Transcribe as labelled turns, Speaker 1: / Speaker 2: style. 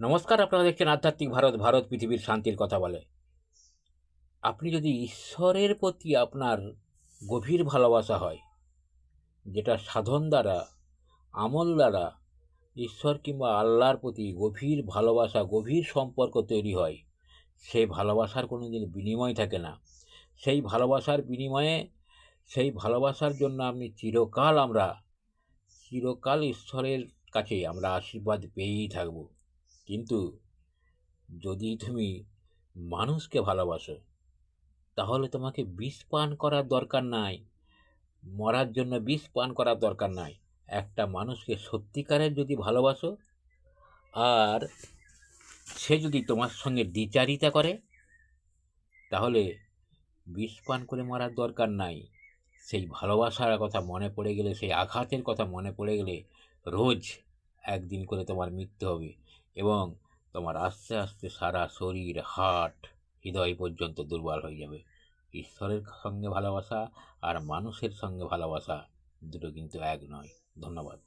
Speaker 1: নমস্কার, আপনারা দেখছেন আধ্যাত্মিক ভারত ভারত পৃথিবীর শান্তির কথা বলে। আপনি যদি ঈশ্বরের প্রতি আপনার গভীর ভালোবাসা হয়, যেটা সাধন দ্বারা, আমল দ্বারা, ঈশ্বর কিংবা আল্লাহর প্রতি গভীর ভালোবাসা, গভীর সম্পর্ক তৈরি হয়, সেই ভালোবাসার কোনো দিন বিনিময় থাকে না। সেই ভালোবাসার বিনিময়ে, সেই ভালোবাসার জন্য আপনি চিরকাল আমরা, চিরকাল ঈশ্বরের কাছে আমরা আশীর্বাদ পেয়েই থাকব। কিন্তু যদি তুমি মানুষকে ভালোবাসো, তাহলে তোমাকে বিষ পান করার দরকার নাই, মরার জন্য বিষ পান করার দরকার নাই। একটা মানুষকে সত্যিকারের যদি ভালোবাসো, আর সে যদি তোমার সঙ্গে দ্বিচারিতা করে, তাহলে বিষ পান করে মরার দরকার নাই। সেই ভালোবাসার কথা মনে পড়ে গেলে, সেই আঘাতের কথা মনে পড়ে গেলে, রোজ একদিন করে তোমার মৃত্যু হবে। এবং তোমার আস্তে আস্তে সারা শরীর, হাট, হৃদয় পর্যন্ত দুর্বল হয়ে যাবে। ঈশ্বরের সঙ্গে ভালোবাসা আর মানুষের সঙ্গে ভালোবাসা দুটো কিন্তু এক নয়। ধন্যবাদ।